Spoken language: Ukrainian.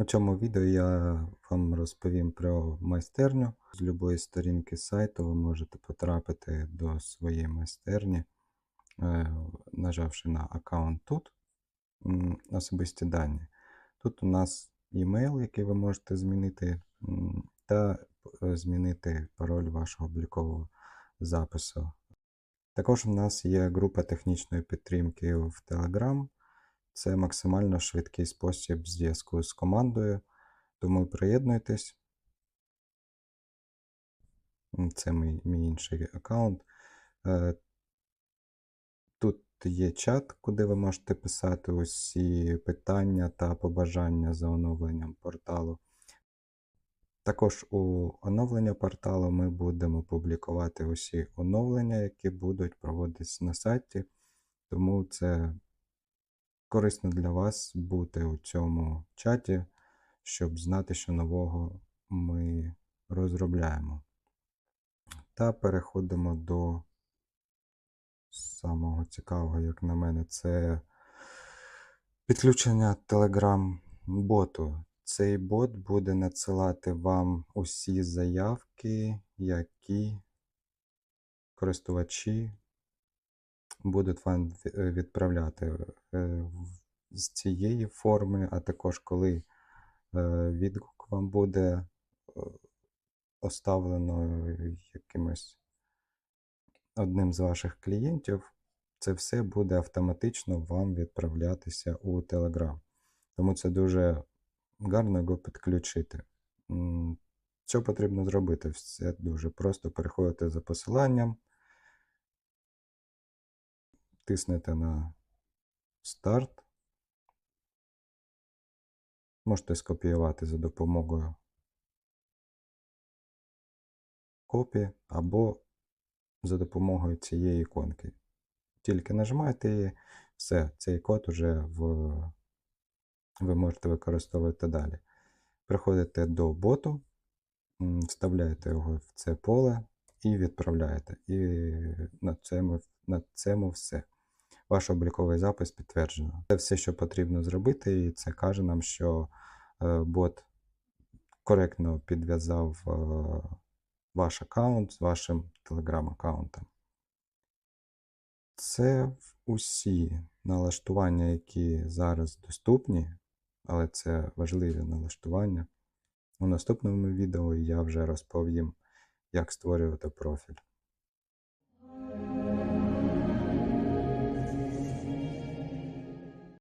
У цьому відео я вам розповім про майстерню. З будь-якої сторінки сайту ви можете потрапити до своєї майстерні, е, нажавши на аккаунт тут, особисті дані. Тут у нас e-mail, який ви можете змінити, та е, змінити пароль вашого облікового запису. Також у нас є група технічної підтримки в Telegram. Це максимально швидкий спосіб зв'язку з командою, тому приєднуйтесь. Це мій, мій інший аккаунт. Е, Тут є чат, куди ви можете писати усі питання та побажання за оновленням порталу. Також у оновлення порталу ми будемо публікувати усі оновлення, які будуть проводитись на сайті. Тому це корисно для вас бути у цьому чаті, щоб знати, що нового ми розробляємо. Та переходимо до самого цікавого, як на мене, це підключення Telegram-боту. Цей бот буде надсилати вам усі заявки, які користувачі будуть вам відправляти е, з цієї форми, а також коли е, відгук вам буде е, оставлено якимось одним з ваших клієнтів, це все буде автоматично вам відправлятися у Telegram. Тому це дуже гарно його підключити. Що потрібно зробити? Все дуже просто. Переходите за посиланням, тиснете на старт. Можете скопіювати за допомогою копії або за допомогою цієї іконки. Тільки нажимаєте її, все, цей код уже в... ви можете використовувати далі. Приходите до боту, вставляєте його в це поле і відправляєте. І на цьому, на цьому все. Ваш обліковий запис підтверджено. Це все, що потрібно зробити, і це каже нам, що е, бот коректно підв'язав е, ваш аккаунт з вашим телеграм-аккаунтом. Це усі налаштування, які зараз доступні, але це важливі налаштування. У наступному відео я вже розповім, як створювати профіль.